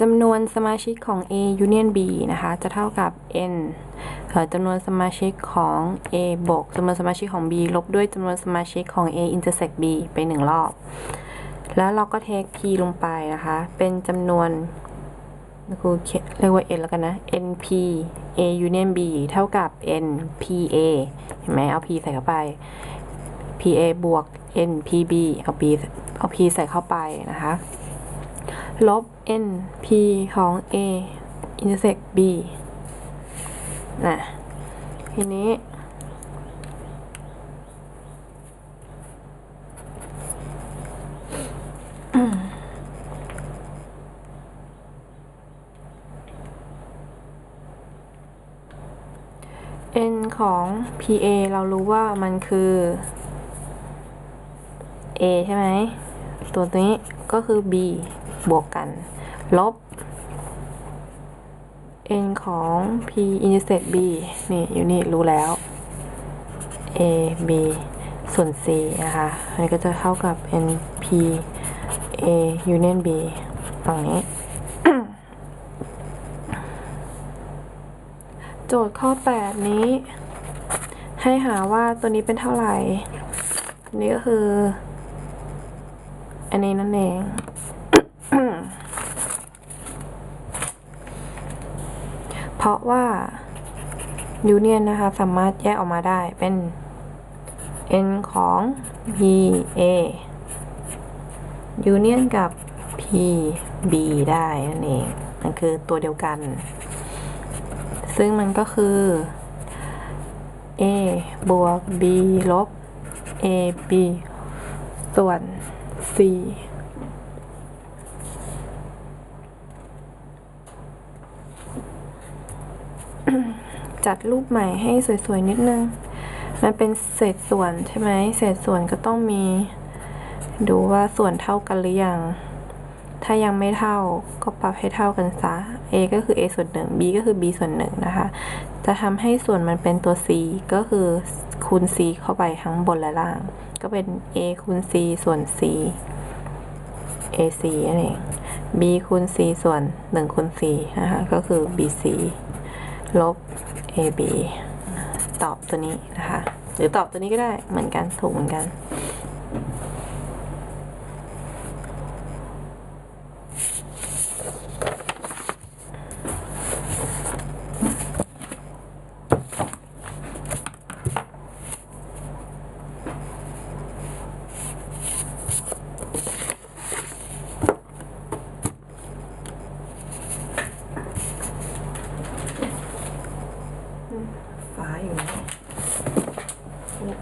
จำนวนสมาชิกของ A union B นะคะ จะเท่ากับ n จำนวนสมาชิกของ A บวกจำนวนสมาชิกของ B ลบด้วยจำนวนสมาชิกของ A intersect B ไปหนึ่งรอบ แล้วเราก็เทค P ลงไปนะคะ เป็นจำนวนครูเรียกว่า n แล้วกันนะ np a union b เท่ากับ npa เห็นไหมเอา p ใส่เข้าไป pa บวก npb เอา p เอา p ใส่เข้าไปนะคะ ลบ n p ของ a intersect b นะทีนี้ n ของ pa เรารู้ว่ามันคือ a ใช่ไหม ตัวนี้ก็คือ b บวกกัน ลบ n ของ p intersect b นี่ อยู่นี่ รู้แล้ว a b ส่วน c นะคะอันนี้ก็จะเท่ากับ n p a union b ฝั่งนี้ โจทย์ข้อ 8 นี้ ให้หาว่าตัวนี้เป็นเท่าไหร่นนี้ก็คือ อันนี้นั่นเอง เพราะว่ายูเนียนนะคะ สามารถแยกออกมาได้เป็น n ของ p a ยูเนียนกับ p b ได้นั่นเอง มันคือตัวเดียวกัน ซึ่งมันก็คือ a บวก b ลบ a b ส่วน สี่จัดรูปใหม่ให้สวยๆ นิดนึง มันเป็นเศษส่วนใช่ไหม เศษส่วนก็ต้องมี ดูว่าส่วนเท่ากันหรือยัง ถ้ายังไม่เท่าก็ปรับให้เท่ากันซะ a ก็คือ a ส่วนหนึ่ง b ก็คือ b ส่วนหนึ่งนะคะ จะทำให้ส่วนมันเป็นตัว c ก็คือคูณ c เข้าไปทั้งบนและล่าง ก็เป็น a คูณ c ส่วน c ac นั่นเอง b คูณ c ส่วน 1 คูณ c นะคะ ก็คือ bc ลบ ab ตอบตัวนี้นะคะ หรือตอบตัวนี้ก็ได้เหมือนกันถูกเหมือนกัน 哎呦我